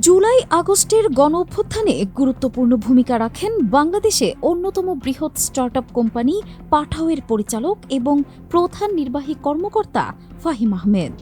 জুলাই আগস্টের গণ অভ্যুত্থানে গুরুত্বপূর্ণ ভূমিকা রাখেন বাংলাদেশে অন্যতম বৃহৎ স্টার্টআপ কোম্পানি পাঠাওয়ের পরিচালক এবং প্রধান নির্বাহী কর্মকর্তা ফাহিম আহমেদ।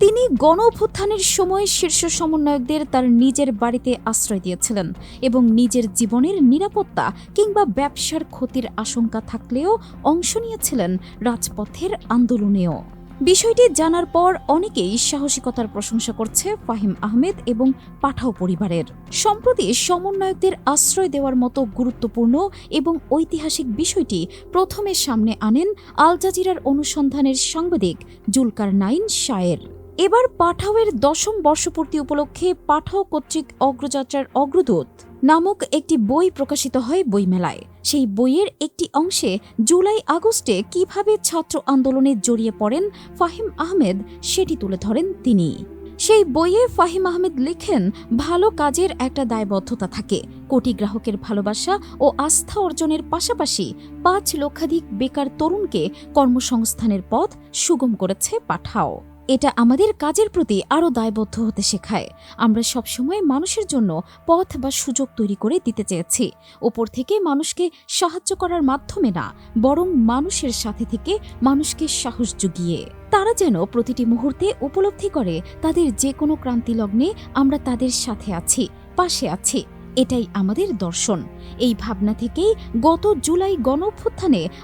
তিনি গণ অভ্যুত্থানের সময় শীর্ষ সমন্বয়কদের তার নিজের বাড়িতে আশ্রয় দিয়েছিলেন এবং নিজের জীবনের নিরাপত্তা কিংবা ব্যবসার ক্ষতির আশঙ্কা থাকলেও অংশ নিয়েছিলেন রাজপথের আন্দোলনেও। বিষয়টি জানার পর অনেকেই সাহসিকতার প্রশংসা করছে ফাহিম আহমেদ এবং পাঠাও পরিবারের। সম্প্রতি সমন্বয়কদের আশ্রয় দেওয়ার মতো গুরুত্বপূর্ণ এবং ঐতিহাসিক বিষয়টি প্রথমে সামনে আনেন আল জাজিরার অনুসন্ধানের সাংবাদিক জুলকার নাইন শায়ের। এবার পাঠাওয়ের দশম বর্ষপূর্তি উপলক্ষে পাঠাও কর্তৃক অগ্রযাত্রার অগ্রদূত নামক একটি বই প্রকাশিত হয় বইমেলায়। সেই বইয়ের একটি অংশে জুলাই আগস্টে কীভাবে ছাত্র আন্দোলনে জড়িয়ে পড়েন ফাহিম আহমেদ সেটি তুলে ধরেন তিনি। সেই বইয়ে ফাহিম আহমেদ লিখেন, ভালো কাজের একটা দায়বদ্ধতা থাকে। কোটি গ্রাহকের ভালোবাসা ও আস্থা অর্জনের পাশাপাশি পাঁচ লক্ষাধিক বেকার তরুণকে কর্মসংস্থানের পথ সুগম করেছে পাঠাও। এটা আমাদের কাজের প্রতি আরও দায়বদ্ধ হতে শেখায়। আমরা সবসময় মানুষের জন্য পথ বা সুযোগ তৈরি করে দিতে চেয়েছি। ওপর থেকে মানুষকে সাহায্য করার মাধ্যমে না, বরং মানুষের সাথে থেকে মানুষকে সাহস জুগিয়ে। তারা যেন প্রতিটি মুহূর্তে উপলব্ধি করে তাদের যে কোনো ক্রান্তি লগ্নে আমরা তাদের সাথে আছি, পাশে আছি। এটাই আমাদের দর্শন। এই ভাবনা থেকেই গত জুলাই গণ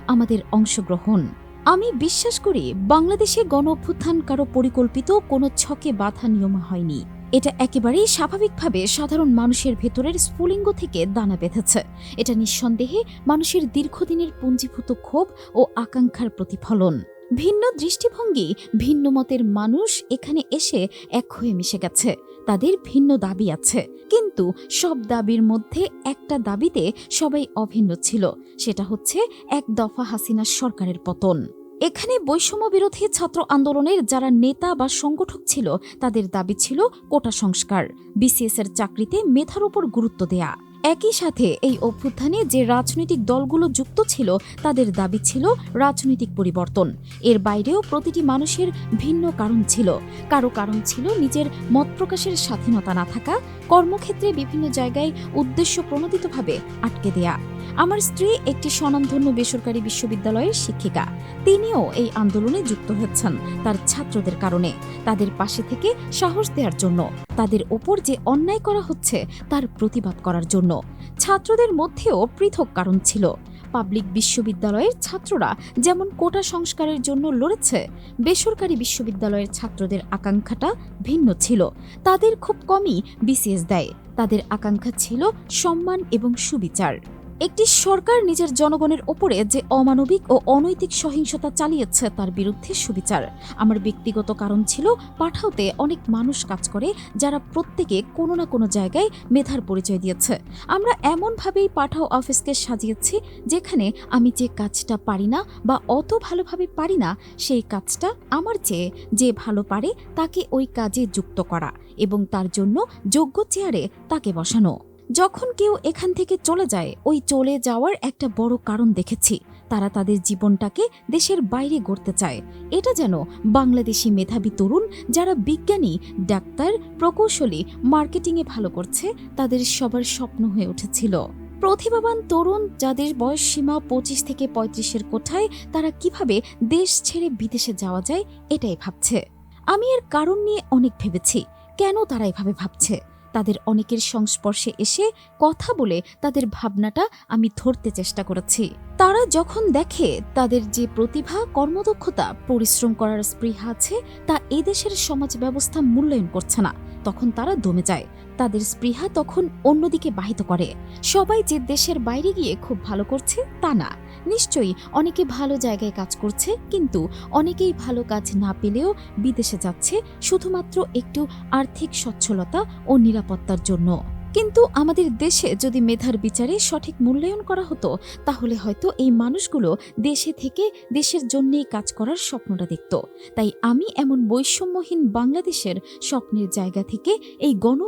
আমাদের অংশগ্রহণ। আমি বিশ্বাস করি বাংলাদেশে গণ অভ্যুত্থান কারও পরিকল্পিত কোনো ছকে বাধা নিয়ম হয়নি। এটা একেবারেই স্বাভাবিকভাবে সাধারণ মানুষের ভেতরের স্ফুলিঙ্গ থেকে দানা বেঁধেছে। এটা নিঃসন্দেহে মানুষের দীর্ঘদিনের পুঞ্জীভূত ক্ষোভ ও আকাঙ্ক্ষার প্রতিফলন। ভিন্ন দৃষ্টিভঙ্গি, ভিন্ন মতের মানুষ এখানে এসে এক হয়ে মিশে গেছে। তাদের ভিন্ন দাবি আছে। কিন্তু সব দাবির মধ্যে একটা দাবিতে সবাই অভিন্ন ছিল। সেটা হচ্ছে এক দফা হাসিনার সরকারের পতন। এখানে বৈষম্য বিরোধী ছাত্র আন্দোলনের যারা নেতা বা সংগঠক ছিল, তাদের দাবি ছিল কোটা সংস্কার বিসিএস এর চাকরিতে মেধার উপর গুরুত্ব দেয়া। একই সাথে এই অভ্যুত্থানে যে রাজনৈতিক দলগুলো যুক্ত ছিল, তাদের দাবি ছিল রাজনৈতিক পরিবর্তন। এর বাইরেও প্রতিটি মানুষের ভিন্ন কারণ ছিল। কারও কারণ ছিল নিজের মত প্রকাশের স্বাধীনতা না থাকা, কর্মক্ষেত্রে বিভিন্ন জায়গায় উদ্দেশ্য প্রণোদিতভাবে আটকে দেয়া। আমার স্ত্রী একটি স্বনামধন্য বেসরকারি বিশ্ববিদ্যালয়ের শিক্ষিকা। তিনিও এই আন্দোলনে যুক্ত হচ্ছেন তার ছাত্রদের কারণে। তাদের পাশে থেকে সাহস দেওয়ার জন্য, তাদের ওপর যে অন্যায় করা হচ্ছে তার প্রতিবাদ করার জন্য। ছাত্রদের মধ্যেও পৃথক কারণ ছিল। পাবলিক বিশ্ববিদ্যালয়ের ছাত্ররা যেমন কোটা সংস্কারের জন্য লড়েছে, বেসরকারি বিশ্ববিদ্যালয়ের ছাত্রদের আকাঙ্ক্ষাটা ভিন্ন ছিল। তাদের খুব কমই বিসিএস দেয়। তাদের আকাঙ্ক্ষা ছিল সম্মান এবং সুবিচার। একটি সরকার নিজের জনগণের ওপরে যে অমানবিক ও অনৈতিক সহিংসতা চালিয়েছে তার বিরুদ্ধে সুবিচার। আমার ব্যক্তিগত কারণ ছিল পাঠাওতে অনেক মানুষ কাজ করে যারা প্রত্যেকে কোনো না কোনো জায়গায় মেধার পরিচয় দিয়েছে। আমরা এমনভাবেই পাঠাও অফিসকে সাজিয়েছি যেখানে আমি যে কাজটা পারি না বা অত ভালোভাবে পারি না, সেই কাজটা আমার চেয়ে যে ভালো পারে তাকে ওই কাজে যুক্ত করা এবং তার জন্য যোগ্য চেয়ারে তাকে বসানো। যখন কেউ এখান থেকে চলে যায়, ওই চলে যাওয়ার একটা বড় কারণ দেখেছি। তারা তাদের জীবনটাকে দেশের বাইরে গড়তে চায়। এটা যেন বাংলাদেশি মেধাবী তরুণ যারা বিজ্ঞানী, ডাক্তার, প্রকৌশলী, মার্কেটিংয়ে ভালো করছে, তাদের সবার স্বপ্ন হয়ে উঠেছিল। প্রতিভাবান তরুণ যাদের বয়স সীমা পঁচিশ থেকে পঁয়ত্রিশের কোঠায়, তারা কীভাবে দেশ ছেড়ে বিদেশে যাওয়া যায়, এটাই ভাবছে। আমি এর কারণ নিয়ে অনেক ভেবেছি। কেন তারা এভাবে ভাবছে? তাদের অনেকের সংস্পর্শে এসে কথা বলে তাদের ভাবনাটা আমি ধরতে চেষ্টা করেছি। তারা যখন দেখে তাদের যে প্রতিভা, কর্মদক্ষতা, পরিশ্রম করার স্পৃহা আছে, তা এদেশের সমাজ ব্যবস্থা মূল্যায়ন করছে না। তখন তারা দমে যায়। তাদের স্পৃহা তখন অন্যদিকে বাহিত করে। সবাই যে দেশের বাইরে গিয়ে খুব ভালো করছে, তা না। নিশ্চয়ই অনেকে ভালো জায়গায় কাজ করছে, কিন্তু অনেকেই ভালো কাজ না পেলেও বিদেশে যাচ্ছে শুধুমাত্র একটু আর্থিক সচ্ছলতা ও নিরাপত্তার জন্য। কিন্তু আমাদের দেশে যদি মেধার বিচারে সঠিক মূল্যায়ন করা হতো, তাহলে হয়তো এই মানুষগুলো দেশে থেকে দেশের জন্যেই কাজ করার স্বপ্নটা দেখত। তাই আমি এমন বৈষম্যহীন বাংলাদেশের স্বপ্নের জায়গা থেকে এই গণ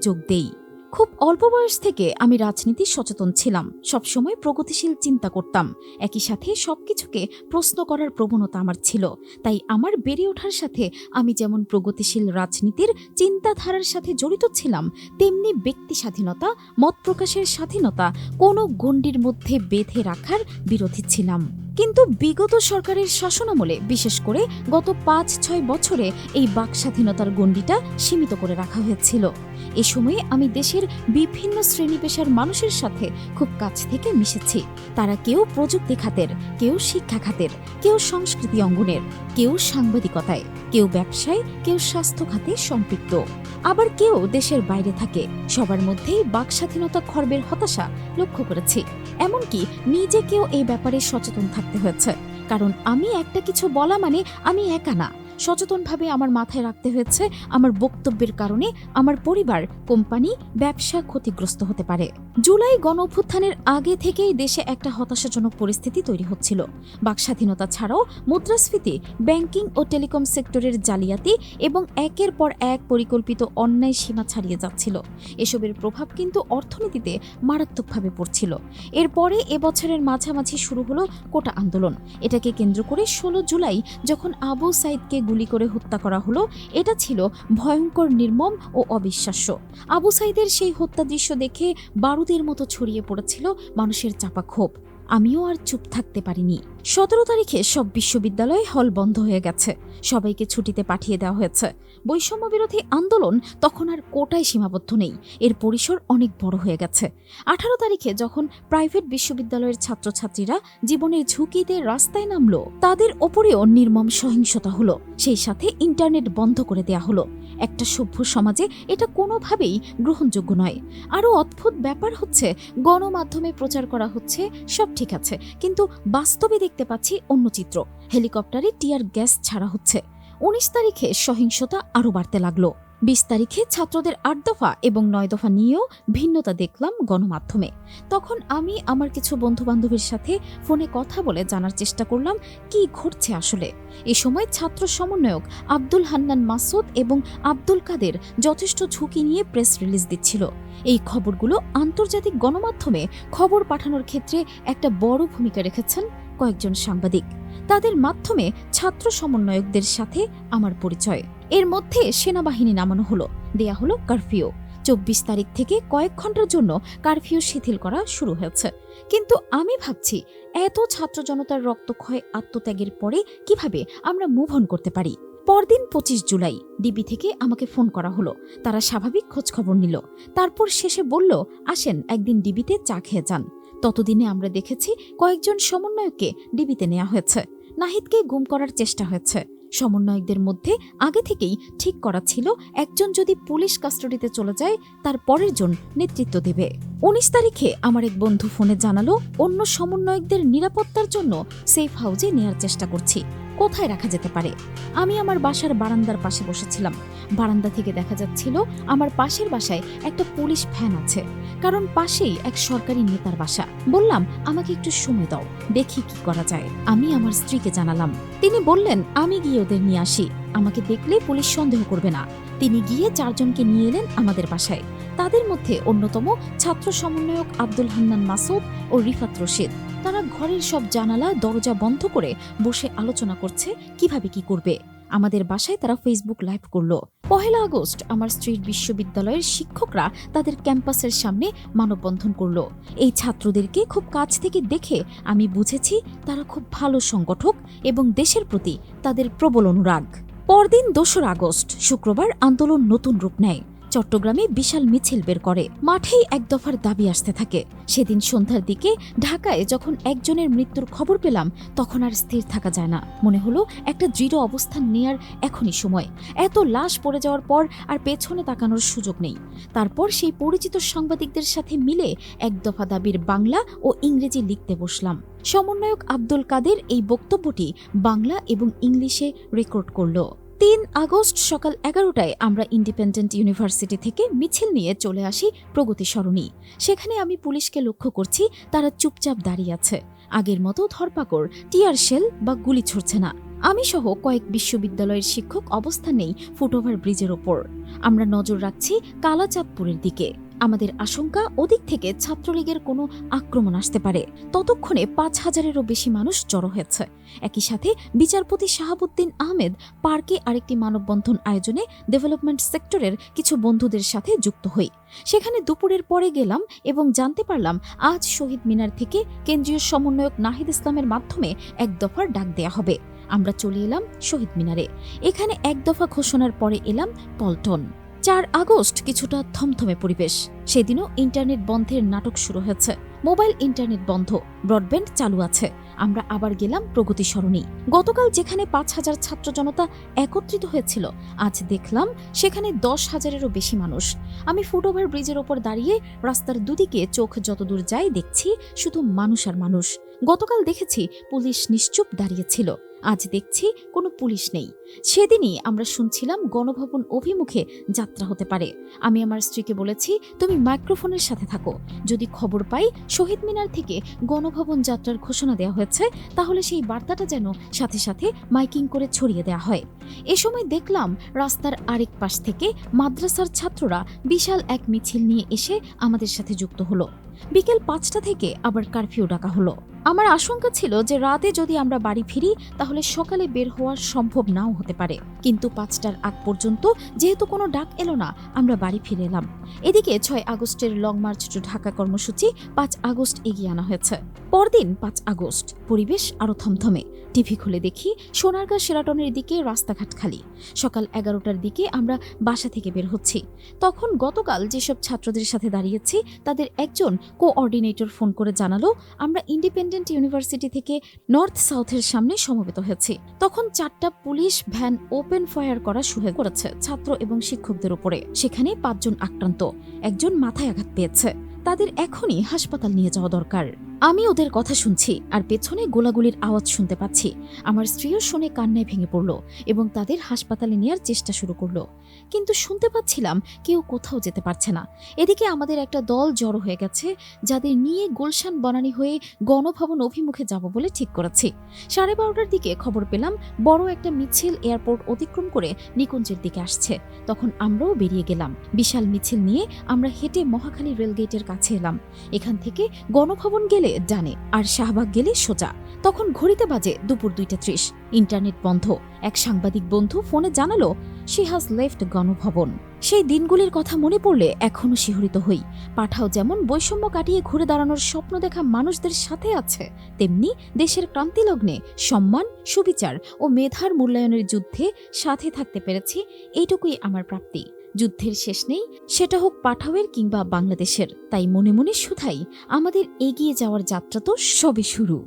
যোগ দেই। খুব অল্প বয়স থেকে আমি রাজনীতি সচেতন ছিলাম। সবসময় প্রগতিশীল চিন্তা করতাম। একই সাথে সবকিছুকে প্রশ্ন করার প্রবণতা আমার ছিল। তাই আমার বেড়ে ওঠার সাথে আমি যেমন প্রগতিশীল রাজনীতির চিন্তাধারার সাথে জড়িত ছিলাম, তেমনি ব্যক্তি স্বাধীনতা, মত প্রকাশের স্বাধীনতা কোনো গণ্ডির মধ্যে বেঁধে রাখার বিরোধী ছিলাম। কিন্তু বিগত সরকারের শাসনামলে, বিশেষ করে গত পাঁচ, ছয় বছরে এই বাক স্বাধীনতার গণ্ডিটা সীমিত করে রাখা হয়েছিল। এ সময়ে আমি দেশের বিভিন্ন শ্রেণি পেশার মানুষের সাথে খুব কাছ থেকে মিশেছি। তারা কেউ প্রযুক্তি খাতের, কেউ শিক্ষা খাতের, কেউ সংস্কৃতি অঙ্গনের, কেউ সাংবাদিকতায়, কেউ ব্যবসায়, কেউ স্বাস্থ্য খাতে সম্পৃক্ত। আবার কেউ দেশের বাইরে থাকে। সবার মধ্যেই বাক স্বাধীনতা খর্বের হতাশা লক্ষ্য করেছি। এমনকি নিজে কেউ এই ব্যাপারে সচেতন থাকতে হয়েছে কারণ আমি একটা কিছু বলা মানে আমি একা না। সচেতনভাবে আমার মাথায় রাখতে হয়েছে আমার বক্তব্যের কারণে আমার পরিবার, কোম্পানি, ব্যবসা ক্ষতিগ্রস্ত হতে পারে। জুলাই গণ অভ্যুত্থানের আগে থেকেই দেশে একটা হতাশাজনক পরিস্থিতি তৈরি হচ্ছিল। বাকস্বাধীনতা ছাড়াও মুদ্রাস্ফীতি, ব্যাংকিং ও টেলিকম সেক্টরের জালিয়াতি এবং একের পর এক পরিকল্পিত অন্যায় সীমা ছাড়িয়ে যাচ্ছিল। এসবের প্রভাব কিন্তু অর্থনীতিতে মারাত্মকভাবে পড়ছিল। এরপরে এবছরের মাঝামাঝি শুরু হলো কোটা আন্দোলন। এটাকে কেন্দ্র করে ষোলো জুলাই যখন আবু সাইদকে গুলি করে হত্যা করা হলো, এটা ছিল ভয়ঙ্কর, নির্মম ও অবিশ্বাস্য। আবু সাইদের সেই হত্যা দৃশ্য দেখে বারুদের মতো ছড়িয়ে পড়েছিল মানুষের চাপা ক্ষোভ। আমিও আর চুপ থাকতে পারিনি। সতেরো তারিখে সব বিশ্ববিদ্যালয়ে হল বন্ধ হয়ে গেছে। সবাইকে ছুটিতে পাঠিয়ে দেওয়া হয়েছে। বৈষম্য বিরোধী আন্দোলন তখন আর কোটায় সীমাবদ্ধ নেই। এর পরিসর অনেক বড় হয়ে গেছে। আঠারো তারিখে যখন প্রাইভেট বিশ্ববিদ্যালয়ের ছাত্রছাত্রীরা জীবনের ঝুঁকিতে রাস্তায় নামলো, তাদের ওপরেও নির্মম সহিংসতা হলো। সেই সাথে ইন্টারনেট বন্ধ করে দেয়া হলো। একটা সভ্য সমাজে এটা কোনোভাবেই গ্রহণযোগ্য নয়। আরও অদ্ভুত ব্যাপার হচ্ছে, গণমাধ্যমে প্রচার করা হচ্ছে, সব ঠিক আছে। কিন্তু বাস্তবে দেখতে পাচ্ছি অন্য চিত্র। হেলিকপ্টারে টিয়ার গ্যাস ছাড়া হচ্ছে। উনিশ তারিখে সহিংসতা আরও বাড়তে লাগল। বিশ তারিখে ছাত্রদের আট দফা এবং নয় দফা নিয়েও ভিন্নতা দেখলাম গণমাধ্যমে। তখন আমি আমার কিছু বন্ধু বান্ধবের সাথে ফোনে কথা বলে জানার চেষ্টা করলাম, কি ঘটছে আসলে? এ সময় ছাত্র সমন্বয়ক আব্দুল হান্নান মাসুদ এবং আব্দুল কাদের যথেষ্ট ঝুঁকি নিয়ে প্রেস রিলিজ দিচ্ছিল। এই খবরগুলো আন্তর্জাতিক গণমাধ্যমে খবর পাঠানোর ক্ষেত্রে একটা বড় ভূমিকা রেখেছেন কয়েকজন সাংবাদিক। তাদের মাধ্যমে ছাত্র সমন্বয়কদের সাথে আমার পরিচয়। এর মধ্যে সেনাবাহিনী নামানো হলো, দেয়া হলো কারফিউ। চব্বিশ তারিখ থেকে কয়েক ঘণ্টার জন্য কারফিউ শিথিল করা শুরু হয়েছে। কিন্তু আমি ভাবছি, এত ছাত্র জনতার রক্তক্ষয় আত্মত্যাগের পরে কীভাবে আমরা মুভ অন করতে পারি? পরদিন পঁচিশ জুলাই ডিবি থেকে আমাকে ফোন করা হলো। তারা স্বাভাবিক খোঁজখবর নিল। তারপর শেষে বলল, আসেন একদিন ডিবিতে চা খেয়ে যান। ততদিনে আমরা দেখেছি কয়েকজন সমন্বয়ককে ডিবিতে নেওয়া হয়েছে। নাহিদকে গুম করার চেষ্টা হয়েছে। সমন্বয়কদের মধ্যে আগে থেকেই ঠিক করা ছিল, একজন যদি পুলিশ কাস্টডিতে চলে যায়, তার পরের জন নেতৃত্ব দেবে। উনিশ তারিখে আমার এক বন্ধু ফোনে জানালো, অন্য সমন্বয়কদের নিরাপত্তার জন্য সেফ হাউজে নেয়ার চেষ্টা করছি। কোথায় রাখা যেতে পারে? আমি আমার বাসার বারান্দার পাশে বসেছিলাম। বারান্দা থেকে দেখা যাচ্ছিল আমার পাশের বাসায় একটা পুলিশ ফ্যান আছে। কারণ পাশেই এক সরকারি নেতার বাসা। বললাম, আমাকে একটু সময় দাও, দেখি কি করা যায়। আমি আমার স্ত্রীকে জানালাম। তিনি বললেন, আমি গিয়ে ওদের নিয়ে আসি। আমাকে দেখলে পুলিশ সন্দেহ করবে না। তিনি গিয়ে চারজনকে নিয়ে এলেন আমাদের বাসায়। তাদের মধ্যে অন্যতম ছাত্র সমন্বয়ক আব্দুল হান্নান মাসুদ ও রিফাত রশিদ। তারা ঘরের সব জানালা, দরজা বন্ধ করে বসে আলোচনা করছে, কীভাবে কি করবে। আমাদের বাসায় তারা ফেসবুক লাইভ করল। পহেলা আগস্ট আমার স্ত্রীর বিশ্ববিদ্যালয়ের শিক্ষকরা তাদের ক্যাম্পাসের সামনে মানববন্ধন করল। এই ছাত্রদেরকে খুব কাছ থেকে দেখে আমি বুঝেছি তারা খুব ভালো সংগঠক এবং দেশের প্রতি তাদের প্রবল অনুরাগ। পরদিন দোসরা আগস্ট শুক্রবার আন্দোলন নতুন রূপ নেয়। চট্টগ্রামে বিশাল মিছিল বের করে। মাঠেই এক দফার দাবি আসতে থাকে। সেদিন সন্ধ্যার দিকে ঢাকায় যখন একজনের মৃত্যুর খবর পেলাম, তখন আর স্থির থাকা যায় না। মনে হলো একটা দৃঢ় অবস্থান নেয়ার এখনই সময়। এত লাশ পড়ে যাওয়ার পর আর পেছনে তাকানোর সুযোগ নেই। তারপর সেই পরিচিত সাংবাদিকদের সাথে মিলে এক দফা দাবির বাংলা ও ইংরেজি লিখতে বসলাম। সমন্বয়ক আব্দুল কাদের এই বক্তব্যটি বাংলা এবং ইংলিশে রেকর্ড করল। তিন আগস্ট সকাল এগারোটায় আমরা ইন্ডিপেন্ডেন্ট ইউনিভার্সিটি থেকে মিছিল নিয়ে চলে আসি প্রগতি সরণি সেখানে আমি পুলিশকে লক্ষ্য করছি, তারা চুপচাপ দাঁড়িয়ে আছে। আগের মতো ধরপাকড়, টিয়ার শেল বা গুলি ছুড়ছে না। আমি সহ কয়েক বিশ্ববিদ্যালয়ের শিক্ষক অবস্থানেই ফুটওভার ব্রিজের ওপর। আমরা নজর রাখছি কালাচাঁদপুরের দিকে। আমাদের আশঙ্কা ওদিক থেকে ছাত্রলীগের কোনো আক্রমণ আসতে পারে। ততক্ষণে পাঁচ হাজারেরও বেশি মানুষ জড়ো হয়েছে। একই সাথে বিচারপতি শাহাবুদ্দিন আহমেদ পার্কে আরেকটি মানববন্ধন আয়োজনে ডেভেলপমেন্ট সেক্টরের কিছু বন্ধুদের সাথে যুক্ত হই। সেখানে দুপুরের পরে গেলাম এবং জানতে পারলাম আজ শহীদ মিনার থেকে কেন্দ্রীয় সমন্বয়ক নাহিদ ইসলামের মাধ্যমে এক দফার ডাক দেয়া হবে। আমরা চলে এলাম শহীদ মিনারে। এখানে এক দফা ঘোষণার পরে এলাম পল্টন। চার আগস্ট কিছুটা থমথমে পরিবেশ। সেদিনও ইন্টারনেট বন্ধের নাটক শুরু হয়েছে। মোবাইল ইন্টারনেট বন্ধ, ব্রডব্যান্ড চালু আছে। আমরা আবার গেলাম প্রগতি সরণি। গতকাল যেখানে পাঁচ হাজার ছাত্র জনতা একত্রিত হয়েছিল, আজ দেখলাম সেখানে দশ হাজারেরও বেশি মানুষ। আমি ফুটওভার ব্রিজের ওপর দাঁড়িয়ে রাস্তার দুদিকে চোখ যতদূর যাই দেখছি শুধু মানুষ আর মানুষ। গতকাল দেখেছি পুলিশ নিশ্চুপ দাঁড়িয়েছিল আজ দেখছি কোনো পুলিশ নেই। সেদিনই আমরা শুনছিলাম গণভবন অভিমুখে যাত্রা হতে পারে। আমি আমার স্ত্রীকে বলেছি, তুমি মাইক্রোফোনের সাথে থাকো। যদি খবর পাই শহীদ মিনার থেকে গণভবন যাত্রার ঘোষণা দেওয়া হয়েছে, তাহলে সেই বার্তাটা যেন সাথে সাথে মাইকিং করে ছড়িয়ে দেওয়া হয়। এ সময় দেখলাম রাস্তার আরেক পাশ থেকে মাদ্রাসার ছাত্ররা বিশাল এক মিছিল নিয়ে এসে আমাদের সাথে যুক্ত হলো। বিকেল পাঁচটা থেকে আবার কারফিউ ডাকা হলো। আমার আশঙ্কা ছিল যে রাতে যদি আমরা বাড়ি ফিরি, তাহলে সকালে বের হওয়া সম্ভব নাও হতে পারে। কিন্তু পাঁচটার আগ পর্যন্ত যেহেতু কোনো ডাক এলো না, আমরা বাড়ি ফিরে এলাম। এদিকে ছয় আগস্টের লং মার্চ টু ঢাকা কর্মসূচি পাঁচ আগস্ট এগিয়ে আনা হয়েছে। পরদিন পাঁচ আগস্ট, পরিবেশ আরও থমথমে। টিভি খুলে দেখি সোনারগাঁ সেরাটনের দিকে রাস্তাঘাট খালি। সকাল এগারোটার দিকে আমরা বাসা থেকে বের হচ্ছি। তখন গতকাল যেসব ছাত্রদের সাথে দাঁড়িয়েছি, তাদের একজন কোঅর্ডিনেটর ফোন করে জানালো, আমরা ইন্ডিপেন্ডেন্ট ইউনিভার্সিটি থেকে নর্থ সাউথের সামনে সমবেত হয়েছি। তখন চারটা পুলিশ ভ্যান ওপেন ফায়ার করা শুরু করেছে ছাত্র এবং শিক্ষকদের উপরে। সেখানে পাঁচজন আক্রান্ত, একজন মাথায় আঘাত পেয়েছে। তাদের এখনই হাসপাতাল নিয়ে যাওয়া দরকার। আমি ওদের কথা শুনছি আর পেছনে গোলাগুলির আওয়াজ শুনতে পাচ্ছি। আমার স্ত্রীও শুনে কান্নায় ভেঙে পড়ল এবং তাদের হাসপাতালে নেওয়ার চেষ্টা শুরু করল। কিন্তু শুনতে পাচ্ছিলাম কেউ কোথাও যেতে পারছে না। এদিকে আমাদের একটা দল জড়ো হয়ে গেছে, যাদের নিয়ে গুলশান বনানী হয়ে গণভবন অভিমুখে যাব বলে ঠিক করেছি। সাড়ে বারোটার দিকে খবর পেলাম, বড় একটা মিছিল এয়ারপোর্ট অতিক্রম করে নিকুঞ্জের দিকে আসছে। তখন আমরাও বেরিয়ে গেলাম। বিশাল মিছিল নিয়ে আমরা হেঁটে মহাখালী রেলগেটের কাছে এলাম। এখান থেকে গণভবন গেলে ডানে আর শাহবাগ গেলে সোজা। তখন ঘড়িতে বাজে দুপুর দুইটা ত্রিশ। ইন্টারনেট বন্ধ। এক সাংবাদিক বন্ধু ফোনে জানালো শি হাজ লেফট গণভবন। সেই দিনগুলির কথা মনে পড়লে এখনও শিহরিত হই। পাঠাও যেমন বৈষম্য কাটিয়ে ঘুরে দাঁড়ানোর স্বপ্ন দেখা মানুষদের সাথে আছে, তেমনি দেশের ক্রান্তিলগ্নে সম্মান, সুবিচার ও মেধার মূল্যায়নের যুদ্ধে সাথে থাকতে পেরেছি, এইটুকুই আমার প্রাপ্তি। যুদ্ধের শেষ নেই, সেটা হোক পাঠাওয়ের কিংবা বাংলাদেশের। তাই মনে মনে শুধাই, আমাদের এগিয়ে যাওয়ার যাত্রা তো সবে শুরু।